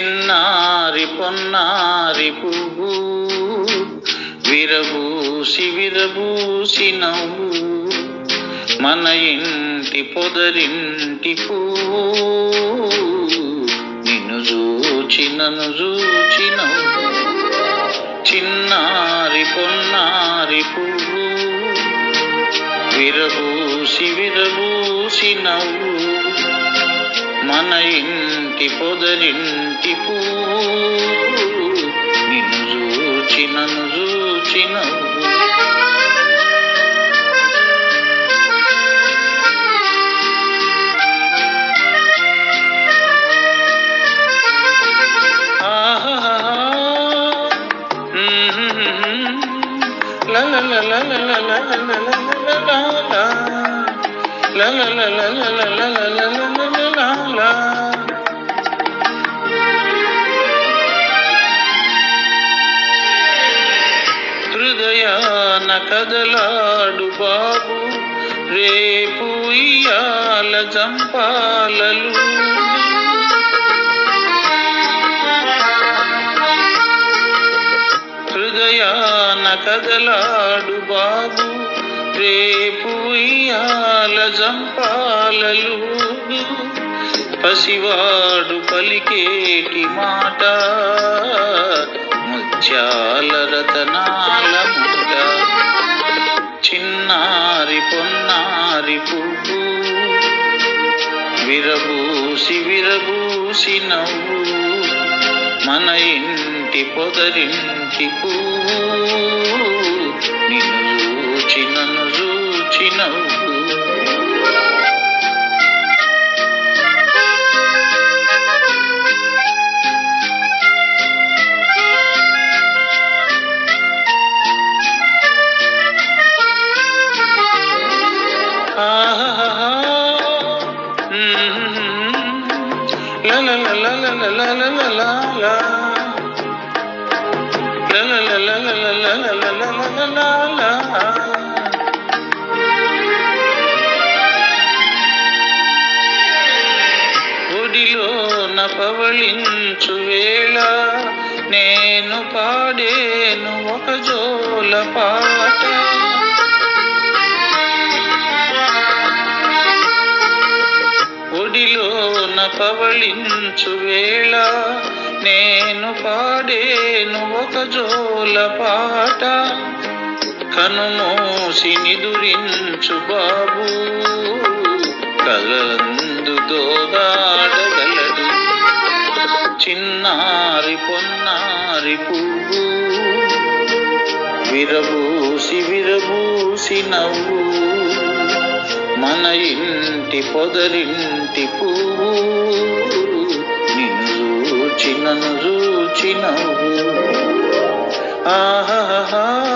చిన్నారి పొన్నారి పువ్వు విరబూసి విరబూసి నవ్వు మన ఇంటి పొదరింటి పువ్వు నిన్ను చూచి నన్ను చూచి నవ్వు. చిన్నారి పొన్నారి పువ్వు విరబూసి విరబూసి నవ్వు. మన ఇంటి పొదరింటి పువ్వు నిన్ను చూచి నన్ను la la la la la la la la కదలాడు బాబు రేపు ఇయాల జంపాలలు హృదయాన కదలాడు బాబు రేపు ఇయాల జంపాలలు పసివాడు పలికేటి మాట ముత్యాల రతనాల ముద్ద పొన్నారి పువ్వు. విరబూసి విరబూసి నవ్వు. మన ఇంటి పొదరింటి పువ్వు. ఒడిలోన పవళించు వేళ నేను పాడేను ఒక జోల పాట. పవళించు వేళ. నేను పాడేను ఒక జోల పాట. కనుమూసి నిదురించు బాబు. కలందు దోగాడగలడు చిన్నారి పొన్నారి పువ్వు. విరబూసి విరబూసి నవ్వు. మన ఇంటి పొదరింటి పువ్వు. నిన్ను చూచినను చూచినవు. ఆహా